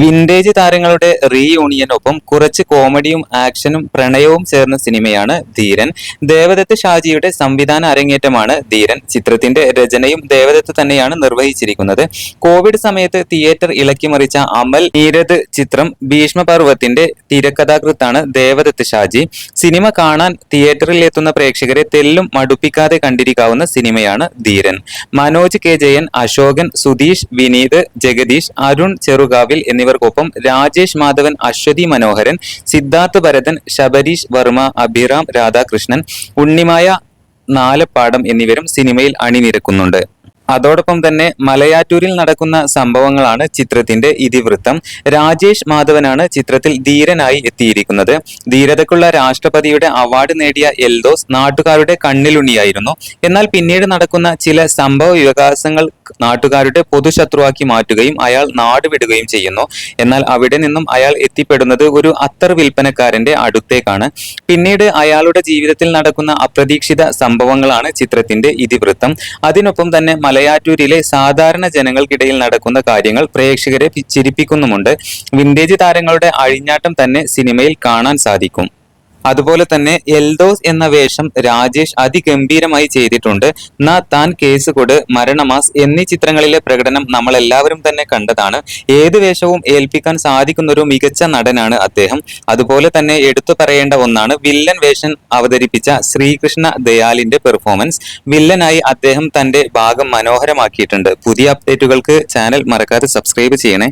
Vintage താരങ്ങളുടെ റീയൂണിയനൊപ്പം കുറച്ച് കോമഡിയും ആക്ഷനും പ്രണയവും ചേർന്ന സിനിമയാണ് ധീരൻ. ദേവദത്ത് ഷാജിയുടെ സംവിധാന അരങ്ങേറ്റമാണ് ധീരൻ. ചിത്രത്തിന്റെ രചനയും ദേവദത്ത് തന്നെയാണ് നിർവഹിച്ചിരിക്കുന്നത്. കോവിഡ് സമയത്ത് തിയേറ്റർ ഇളക്കിമറിച്ച അമൽ നീരദ് ചിത്രം ഭീഷ്മപർവത്തിന്റെ തിരക്കഥാകൃത്താണ് ദേവദത്ത് ഷാജി. സിനിമ കാണാൻ തിയേറ്ററിൽ എത്തുന്ന പ്രേക്ഷകരെ തെല്ലും മടുപ്പിക്കാതെ കണ്ടിരിക്കാവുന്ന സിനിമയാണ് ധീരൻ. മനോജ് കെ ജയൻ അശോകൻ സുധീഷ് വിനീത് ജഗദീഷ് അരുൺ ചെറുകാവിൽ എന്നിവർക്കൊപ്പം രാജേഷ് മാധവൻ അശ്വതി മനോഹരൻ സിദ്ധാർത്ഥ് ഭരതൻ ശബരീഷ് വർമ്മ അഭിറാം രാധാകൃഷ്ണൻ ഉണ്ണിമായ നാലപ്പാടം എന്നിവരും സിനിമയിൽ അണിനിരക്കുന്നുണ്ട്. അതോടൊപ്പം തന്നെ മലയാറ്റൂരിൽ നടക്കുന്ന സംഭവങ്ങളാണ് ചിത്രത്തിന്റെ ഇതിവൃത്തം. രാജേഷ് മാധവനാണ് ചിത്രത്തിൽ ധീരനായി എത്തിയിരിക്കുന്നത്. ധീരതയ്ക്കുള്ള രാഷ്ട്രപതിയുടെ അവാർഡ് നേടിയ എൽദോസ് നാട്ടുകാരുടെ കണ്ണിലുണ്ണിയായിരുന്നു എന്നാൽ പിന്നീട് നടക്കുന്ന ചില സംഭവ വികാസങ്ങൾ നാട്ടുകാരുടെ പൊതുശത്രുവാക്കി മാറ്റുകയും അയാൾ നാടുവിടുകയും ചെയ്യുന്നു. എന്നാൽ അവിടെ നിന്നും അയാൾ എത്തിപ്പെടുന്നത് ഒരു അത്തർ വിൽപ്പനക്കാരന്റെ അടുത്തേക്കാണ്. പിന്നീട് അയാളുടെ ജീവിതത്തിൽ നടക്കുന്ന അപ്രതീക്ഷിത സംഭവങ്ങളാണ് ചിത്രത്തിന്റെ ഇതിവൃത്തം. അതിനൊപ്പം തന്നെ മലയാറ്റൂരിലെ സാധാരണ ജനങ്ങൾക്കിടയിൽ നടക്കുന്ന കാര്യങ്ങൾ പ്രേക്ഷകരെ ചിരിപ്പിക്കുന്നുമുണ്ട്. വിന്റേജ് താരങ്ങളുടെ അഴിഞ്ഞാട്ടം തന്നെ സിനിമയിൽ കാണാൻ സാധിക്കും. അതുപോലെ തന്നെ എൽദോസ് എന്ന വേഷം രാജേഷ് അതിഗംഭീരമായി ചെയ്തിട്ടുണ്ട്. ന താൻ കേസ് കൊട് മരണമാസ് എന്നീ ചിത്രങ്ങളിലെ പ്രകടനം നമ്മൾ എല്ലാവരും തന്നെ കണ്ടതാണ്. ഏത് വേഷവും ഏൽപ്പിക്കാൻ സാധിക്കുന്ന ഒരു മികച്ച നടനാണ് അദ്ദേഹം. അതുപോലെ തന്നെ എടുത്തു പറയേണ്ട ഒന്നാണ് വില്ലൻ വേഷം അവതരിപ്പിച്ച ശ്രീകൃഷ്ണ ദയാലിന്റെ പെർഫോമൻസ് വില്ലനായി അദ്ദേഹം തന്റെ ഭാഗം മനോഹരമാക്കിയിട്ടുണ്ട്. പുതിയ അപ്ഡേറ്റുകൾക്ക് ചാനൽ മറക്കാതെ സബ്സ്ക്രൈബ് ചെയ്യണേ.